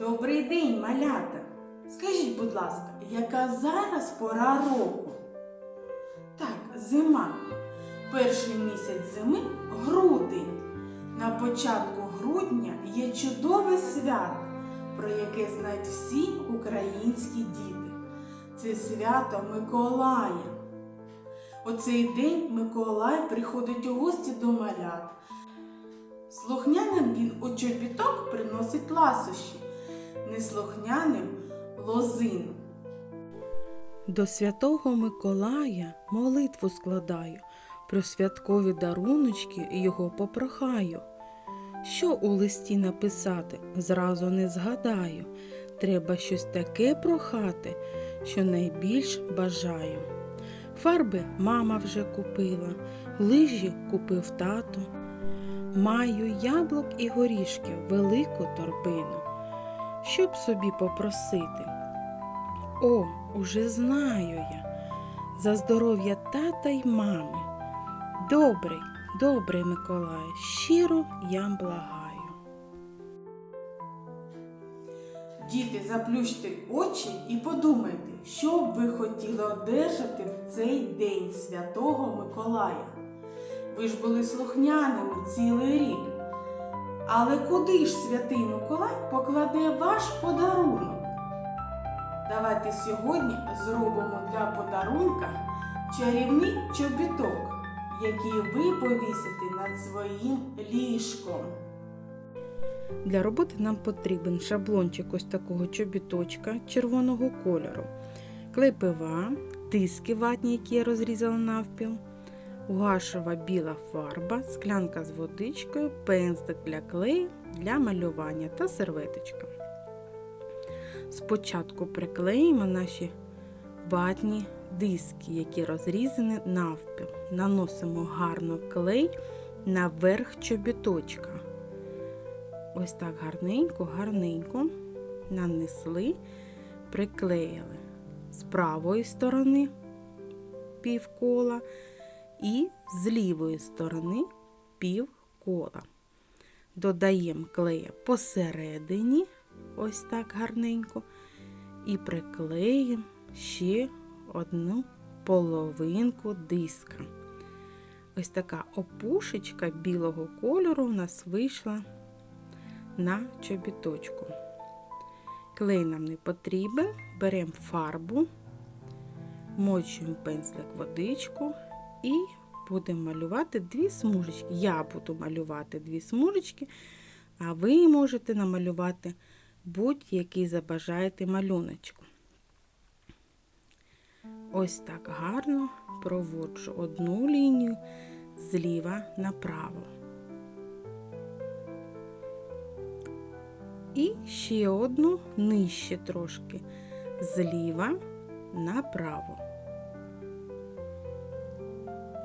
Добрий день, малята! Скажіть, будь ласка, яка зараз пора року? Так, зима. Перший місяць зими грудень. На початку грудня є чудове свято, про яке знають всі українські діти. Це свято Миколая. У цей день Миколай приходить у гості до малят. Слухняним він у чобіток приносить ласощі, неслухняним лозину. До святого Миколая молитву складаю, про святкові даруночки його попрохаю. Що у листі написати, зразу не згадаю. Треба щось таке прохати, що найбільш бажаю. Фарби мама вже купила, лижі купив тато. Маю яблук і горішків велику торбину, щоб собі попросити. О, уже знаю я. За здоров'я тата й мами. Добрий, добрий Миколай, щиро я благаю. Діти, заплющте очі і подумайте, що б ви хотіли одержати в цей день Святого Миколая. Ви ж були слухняними цілий рік. Але куди ж святий Миколай покладе ваш подарунок? Давайте сьогодні зробимо для подарунка чарівний чобіток, який ви повісите над своїм ліжком. Для роботи нам потрібен шаблончик ось такого чобіточка червоного кольору, клей ПВА, диски ватні, які я розрізала навпіл, гуашева біла фарба, склянка з водичкою, пензлик для клею, для малювання та серветочка. Спочатку приклеїмо наші ватні диски, які розрізані навпіл. Наносимо гарно клей на верх чобіточка. Ось так гарненько, гарненько нанесли, приклеїли з правої сторони півкола і з лівої сторони півкола. Додаємо клея посередині, ось так гарненько, і приклеїмо ще одну половинку диска. Ось така опушечка білого кольору у нас вийшла на чобіточку. Клей нам не потрібен, беремо фарбу, мочуємо пензлик водичку і будемо малювати дві смужечки. Я буду малювати дві смужечки, а ви можете намалювати будь-який забажаєте малюночку. Ось так гарно проводжу одну лінію зліва направо. І ще одну нижче трошки зліва направо.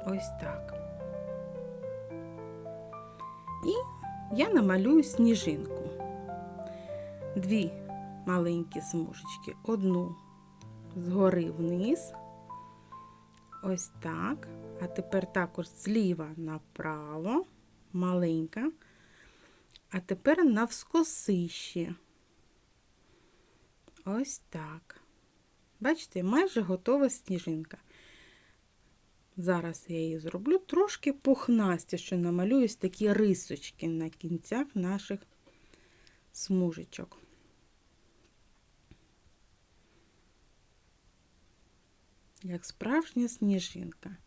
Ось так. І я намалюю сніжинку. Дві маленькі смужечки, одну згори вниз. Ось так. А тепер також зліва направо, маленька. А тепер навскоси ще. Ось так. Бачите, майже готова сніжинка. Зараз я її зроблю трошки пухнасті, що намалююсь такі рисочки на кінцях наших смужечок. Як справжня сніжинка.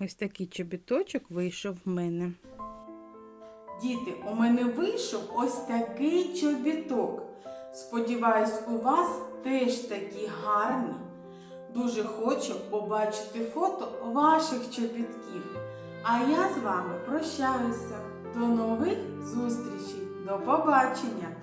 Ось такий чобіточок вийшов в мене. Діти, у мене вийшов ось такий чобіток. Сподіваюсь, у вас теж такі гарні. Дуже хочу побачити фото ваших чобітків. А я з вами прощаюся. До нових зустрічей. До побачення!